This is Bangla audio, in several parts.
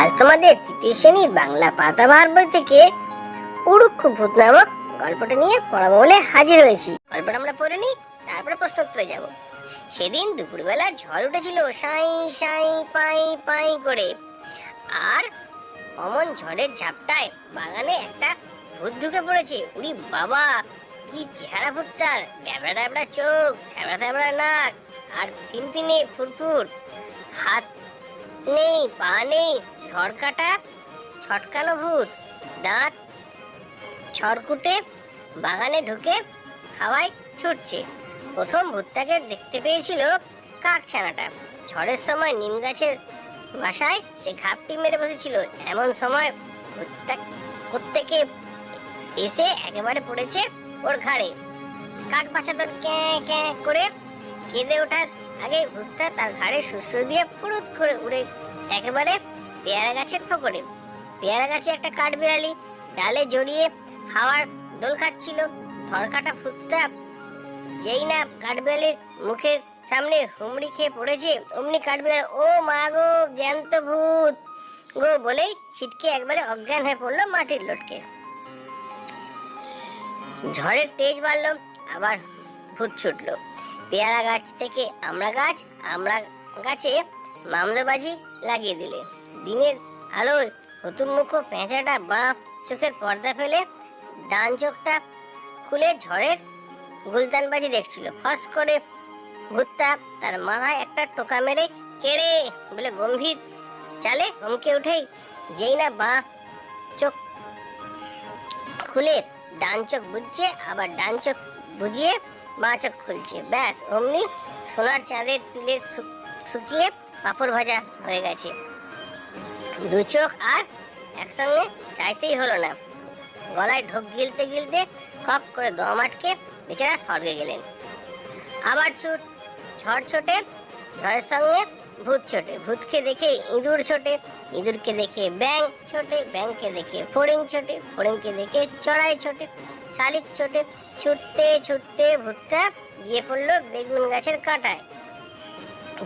আজ তোমাদের তৃতীয় শ্রেণির বাংলা পাতাবাহার বই থেকে উড়ুক্ষ ভূত নামক গল্পটা নিয়ে পড়াবো বলে হাজির হয়েছি। গল্পটা আমরা পড়ে নিই, তারপরে প্রশ্ন উত্তরে যাব। সেদিন দুপুরবেলা ঝড় উঠেছিল, সাই সাই, পাই পাই করে। আর অমন ঝড়ের ঝাপটায় বাগানে একটা ভূত ঢুকে পড়েছে। উড়ি বাবা, কি চেহারা ভূতটার। ড্যাবড়া ড্যাবড়া চোখ থ্যাবড়া থ্যাবড়া নাক আর ফিনফিনে ফুরফুর। হাত নেই পা নেই ধরকাটা ছটকানো ভূত, দাঁত ছড়কুটে বাগানে ঢুকে হাওয়ায় ছুটছে। প্রথম ভূতটাকে দেখতে পেয়েছিল কাকছানাটা। ঝড়ের সময় নিম গাছের বাসায় সে ঘাপটি মেরে বসেছিল। এমন সময় ভূতটা কোত্থেকে এসে একেবারে পড়েছে ওর ঘাড়ে। কাক বাচ্চা তোর ক্যাঁ ক্যাঁ করে কেঁদে ওঠার আগে ভূতটা তার ঘাড়ে শুশ্রু দিয়ে ফুরুত করে উড়ে একেবারে পেয়ারা গাছের ফোকরে পেয়ারা গাছে একটা কাঠ বিড়ালি ডালে জড়িয়ে হাওয়ার দোল খাচ্ছিল। ধরকাটা ভূতটা যেই না কাঠবিড়ালির মুখের সামনে হুমড়ি খেয়ে পড়েছে, অমনি কাঠবিড়াল, ও মা গো, জ্যান্ত ভূত! গো বলেই ছিটকে একবারে অজ্ঞান হয়ে পড়ল মাটির লোটকে। ঝড়ের তেজ বাড়লো, আবার ভূত ছুটলো। পেয়ারা গাছ থেকে আমরা গাছ, আমরা গাছে মামলাবাজি লাগিয়ে দিলে। দিনের আলোয় হুতুমুখ পেঁচাটা বা চোখের পর্দা ফেলে ডান চোখটা খুলে ঝড়ের গুলতানবাজি দেখছিল। ফস করে ভূতটা তার মাথায় একটা টোকা মেরে কেড়ে বলে গম্ভীর চালে চমকে উঠেই যেই না বা চোখ খুলে ডান চোখ বুঝছে আবার ডান চোখ বুঝিয়ে বাঁ চোখ খুলছে। ব্যাস, অমনি সোনার চাঁদের পিলের শুকিয়ে পাপড় ভাজা হয়ে গেছে। দু চোখ আর একসঙ্গে চাইতেই হলো না। গলায় ঢোক গিলতে গিলতে কপ করে দম আটকে বেচারা স্বর্গে গেলেন। আবার ছুট ঝড় ছোটে, ঝড়ের সঙ্গে ভূত ছোটে। ভূতকে দেখে ইঁদুর ছোটে, ইঁদুরকে দেখে ব্যাং ছোটে ব্যাংকে দেখে ফড়িং ছোটে, ফড়িংকে দেখে চড়াই ছোটে, শালিক ছোটে, ছুটতে ছুটতে ভূতটা গিয়ে পড়ল বেগুন গাছের কাঁটায়।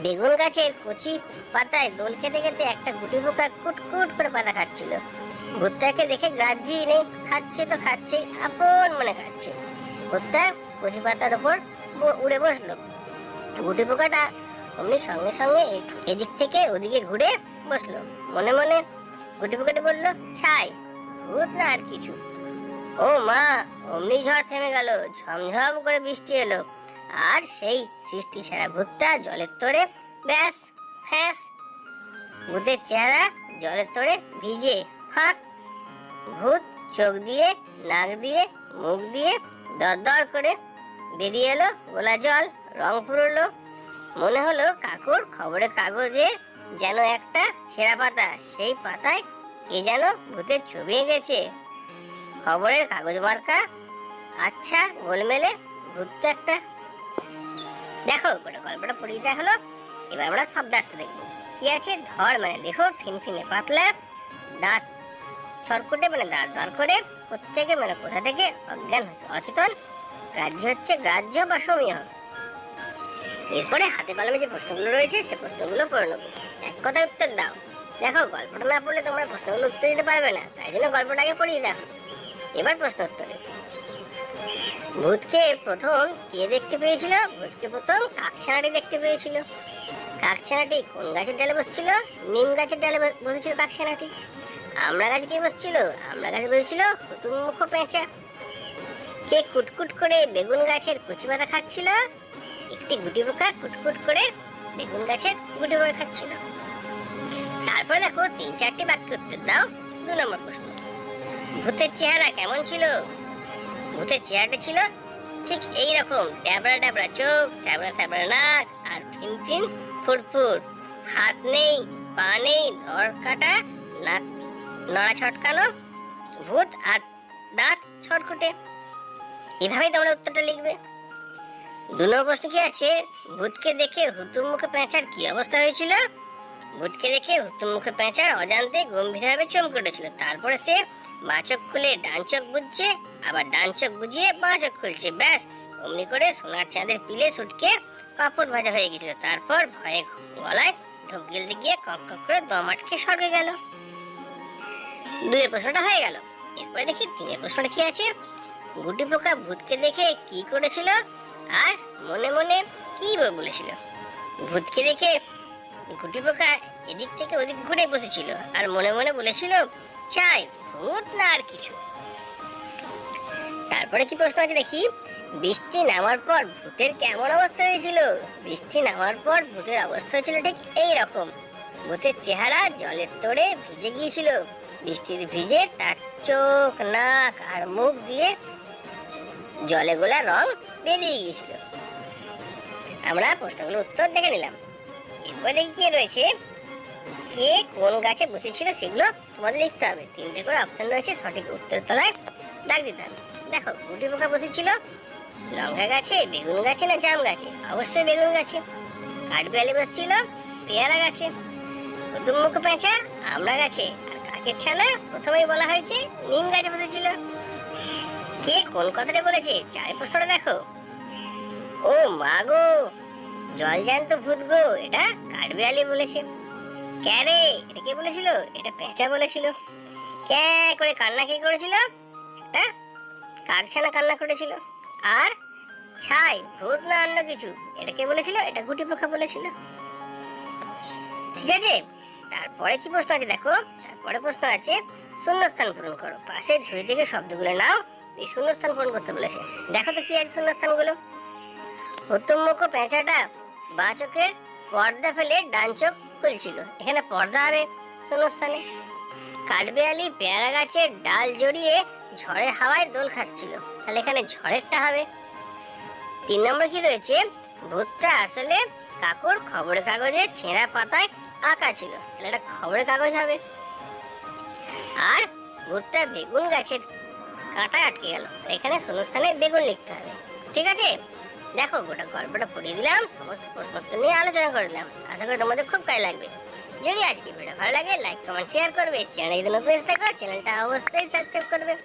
বেগুন গাছের কচি পাতায় দোল খেতে খেতে একটা গুটি পোকা কুটকুট করে পাতা খাচ্ছিল। ভুট্টাকে দেখে গ্রাহ্যই নেই, খাচ্ছে তো খাচ্ছে আপন মনে খাচ্ছে। ভুট্টা কচি পাতার ওপর উড়ে বসল। গুটি পোকাটা অমনি সঙ্গে সঙ্গে এদিক থেকে ওদিকে ঘুরে বসল। মনে মনে গুটি পোকাটি বলল, ছাই, ভূত না আর কিছু? ও মা, অমনি ঝড় থেমে গেল, ঝমঝম করে বৃষ্টি এলো। আর সেই সৃষ্টি ছাড়া ভূতটা জলের তোড়ে, ব্যাস, ফ্যাস। ভূতের চেহারা জলের তোড়ে ভিজে, ফাঁক। ভূত চোখ দিয়ে, নাক দিয়ে, মুখ দিয়ে দরদর করে বেরিয়ে এলো গোলা জল, রং ফুরলো। মনে হলো কাকুর খবরের কাগজে যেন একটা ছেঁড়া পাতা, সেই পাতায় কে যেন ভূতের ছবি এঁকেছে। খবরের কাগজ মার্কা আচ্ছা গোলমেলে ভূত একটা দেখো, গোটা গল্পটা পড়িয়ে দেওয়া হলো। এবার আমরা শব্দার্থ দেখব। কি আছে? ধর মানে দেখো ফিনফিনে পাতলা, দাঁত ছরকুটে মানে দাঁত বার করে, প্রত্যেকে মানে কোথা থেকে? অজ্ঞান হচ্ছে, অচেতন। রাজ্য হচ্ছে গ্রাহ্য বা সমীহ। এরপরে হাতে কলমে যে প্রশ্নগুলো রয়েছে, সে প্রশ্নগুলো পড়ে নেব। এক কথায় উত্তর দাও। দেখো, গল্পটা না পড়লে তোমরা প্রশ্নগুলো উত্তর দিতে পারবে না। তাই জন্য গল্পটাকে পড়িয়ে দেখো এবার প্রশ্ন উত্তরে ভূতকে প্রথম কে দেখতে পেয়েছিল? ভূতকে প্রথম কাকছানাটি দেখতে পেয়েছিল। কাকছানাটি কোন গাছের ডালে বসছিল? নিম গাছের ডালে বসেছিল কাকছানাটি আমরা গাছে কে বসছিল? আমরা গাছে বসেছিল হুতুমুখ পেঁচা। কে কুটকুট করে বেগুন গাছের কচি পাতা খাচ্ছিল? একটি গুটি পোকা কুটকুট করে বেগুন গাছের গুটি পোকা খাচ্ছিল। তারপরে দেখো তিন চারটি বাক্য উত্তর দাও। দু নম্বর প্রশ্ন। ভূতের চেহারা কেমন ছিল? ভূতের চেহারাটা ছিল ঠিক এই রকম ট্যাবড়া ট্যাবড়া চোখ, ট্যাবড়া ট্যাবড়া নাক আর ফিনফিন ফুরফুর। হাত নেই, পা নেই ধর কাটা, নাক নড়া ছটকানো, ভূত আর দাঁত ছটকুটে এভাবেই তোমরা উত্তরটা লিখবে। দু নম্বর প্রশ্ন কি আছে? ভূতকে দেখে হুতুম মুখে পেঁচার কি অবস্থা হয়েছিল? ভূতকে দেখে হুতুম মুখে পেঁচার অজান্তে গম্ভীরভাবে চমকে উঠেছিল। তারপরে সে বাঁ চোখ খুলে ডান চোখ বুঝছে আবার ডান চোখ বুঝিয়ে বাঁ চোখ খুলছে, ব্যাস। অমনি করে সোনার চাঁদের পিলে সুটকে পাপড় ভাজা হয়ে গেছিল। তারপর ভয়ে গলায় ঢোক গিলতে গিয়ে কক কক করে দম আটকে স্বর্গে গেল। দুয়ের প্রশ্নটা হয়ে গেল। এরপরে দেখি তিনের প্রশ্নটা কি আছে? গুটি পোকা ভূতকে দেখে কি করেছিল? আর মনে মনে কি বলেছিল? ভূতকে দেখে গুটি পোকা এদিক থেকে ওদিক ঘুরে বসেছিল। আর মনে মনে বলেছিল, চাই, ভূত না আর কিছু। তারপরে কি প্রশ্ন আছে দেখি? বৃষ্টি নামার পর ভূতের কেমন অবস্থা হয়েছিল? বৃষ্টি নামার পর ভূতের অবস্থা হয়েছিল ঠিক এই রকম ভূতের চেহারা জলের তোড়ে ভিজে গিয়েছিল। বৃষ্টির ভিজে তার চোখ, নাক আর মুখ দিয়ে জলে গোলা রং বেরিয়ে গিয়েছিল। আমরা প্রশ্নগুলোর উত্তর দেখে নিলাম। এরপরে দেখি কি রয়েছে? কে কোন গাছে বসেছিল সেগুলো তোমাদের লিখতে হবে। তিনটে করে অপশন রয়েছে, সঠিক উত্তর তলায় দাগ দিতে হবে। দেখো গুটি পোকা বসেছিল লঙ্কা গাছে, বেগুন গাছে না জাম গাছে? অবশ্যই বেগুন গাছে। কাঠবিয়ালি বসছিল, পেয়ারা গাছে। কুতুম মুখ পেঁচা, আমরা গাছে। আর কাকের ছানা, প্রথমেই বলা হয়েছে, নিম গাছে বসেছিল। কে কোন কথাটা বলেছে? চারে প্রশ্নটা দেখো। ও মা গো, জল জ্যান্ত ভূত গো, এটা কাঠবিয়ালি বলেছে। ক্যারে, এটা কে বলেছিল? এটা পেঁচা বলেছিল। ক্যা, করে কান্না কে করেছিল? একটা কাকছানা কান্না করেছিল। আর ছাই, ভূত না অন্য কিছু। এটা কে বলেছিল, এটা গুটি পোকা বলেছিল। ঠিক আছে? তারপরে কি প্রশ্ন আছে দেখো? তারপরে প্রশ্ন আছে, শূন্যস্থান পূরণ করো। পাশের ঝুড়ি থেকে শব্দগুলো নাও, এই শূন্যস্থান পূরণ করতে বলেছে। দেখো তো কি আছে শূন্যস্থানগুলো। প্রথম মুখ পেঁচাটা বা চোখের পর্দা ফেলে ডান চোখ খুলছিল। এখানে পর্দা হবে শূন্যস্থানে। কাঠবেয়ালি পেয়ারা গাছের ডাল জড়িয়ে ঝড়ের হাওয়ায় দোল খাচ্ছিল। তাহলে এখানে ঝড়েরটা হবে। তিন নম্বর কি রয়েছে? ভূতটা আসলে কাকুর খবরের কাগজে ছেঁড়া পাতায় আঁকা ছিল। তাহলে এটা খবরের কাগজ হবে। আর ভূতটা বেগুন গাছের কাঁটায় আটকে গেল। এখানে শূন্যস্থানে বেগুন লিখতে হবে। ঠিক আছে? দেখো, গোটা গল্পটা পড়িয়ে দিলাম। সমস্ত প্রশ্নোত্তর নিয়ে আলোচনা করে দিলাম। আশা করি তোমাদের খুব কাজে লাগবে। যদি আজকে ভিডিও ভালো লাগে লাইক কমেন্ট শেয়ার করবে। চ্যানেল যদি নতুন থাকো, চ্যানেলটা অবশ্যই সাবস্ক্রাইব করবে।